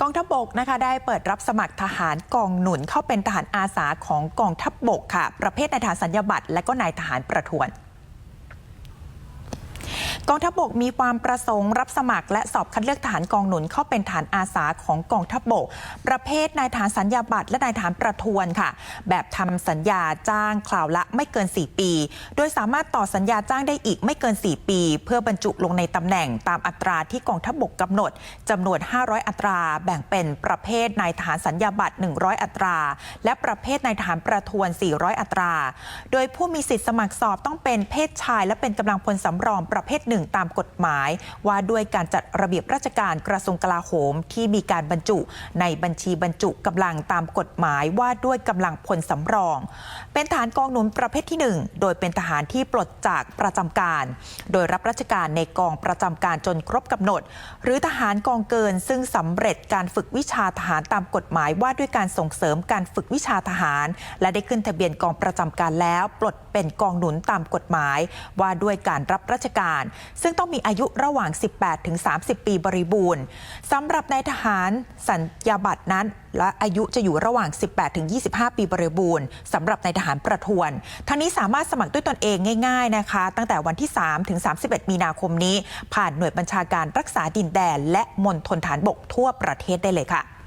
กองทัพบกนะคะได้เปิดรับสมัครทหารกองหนุนเข้าเป็นทหารอาสาของกองทัพบกค่ะ ประเภทนายทหารสัญญาบัตรและก็นายทหารประทวน กองทัพบกมีความประสงค์รับสมัคร และสอบคัดเลือกทหารกองหนุนเข้าเป็นฐานอาสาของกองทัพบกประเภทนายทหารสัญญาบัตรและนายทหารประทวนค่ะ แบบทำสัญญาจ้างคราวละไม่เกิน 4 ปี โดยสามารถต่อสัญญาจ้างได้อีกไม่เกิน 4 ปี เพื่อบรรจุลงในตำแหน่งตามอัตราที่กองทัพบกกำหนดจำนวน 500 อัตรา แบ่งเป็นประเภทนายทหารสัญญาบัตร 100 อัตรา และประเภทนายทหารประทวน 400 อัตรา โดยผู้มีสิทธิ์สมัครสอบต้องเป็นเพศชาย และเป็นกำลังพลสำรองประเภทหนึ่งตามกฎหมาย ว่าด้วยการจัดระเบียบราชการกระทรวงกลาโหมที่มีการบรรจุ ในบัญชีบรรจุกำลังตามกฎหมายว่าด้วยกำลังพลสำรอง เป็นฐานกองหนุนประเภทที่ 1 โดยเป็นทหารที่ปลดจากประจำการ โดยรับราชการในกองประจำการจนครบกำหนด หรือทหารกองเกินซึ่งสำเร็จการฝึกวิชาทหารตามกฎหมายว่าด้วยการส่งเสริมการฝึกวิชาทหาร และได้ขึ้นทะเบียนกองประจำการแล้ว ปลดเป็นกองหนุนตามกฎหมาย ว่าด้วยการรับราชการซึ่งต้องมีอายุระหว่าง 18 ถึง 30 ปีบริบูรณ์สำหรับนายทหารสัญญาบัตรนั้น และอายุจะอยู่ระหว่าง 18 ถึง 25 ปีบริบูรณ์สำหรับนายทหารประทวนทั้งนี้สามารถสมัครด้วยตนเองง่าย ๆนะคะ ตั้งแต่วันที่ 3 ถึง 31 มีนาคมนี้ ผ่านหน่วยบัญชาการรักษาดินแดน และมณฑลฐานบกทั่วประเทศได้เลยค่ะ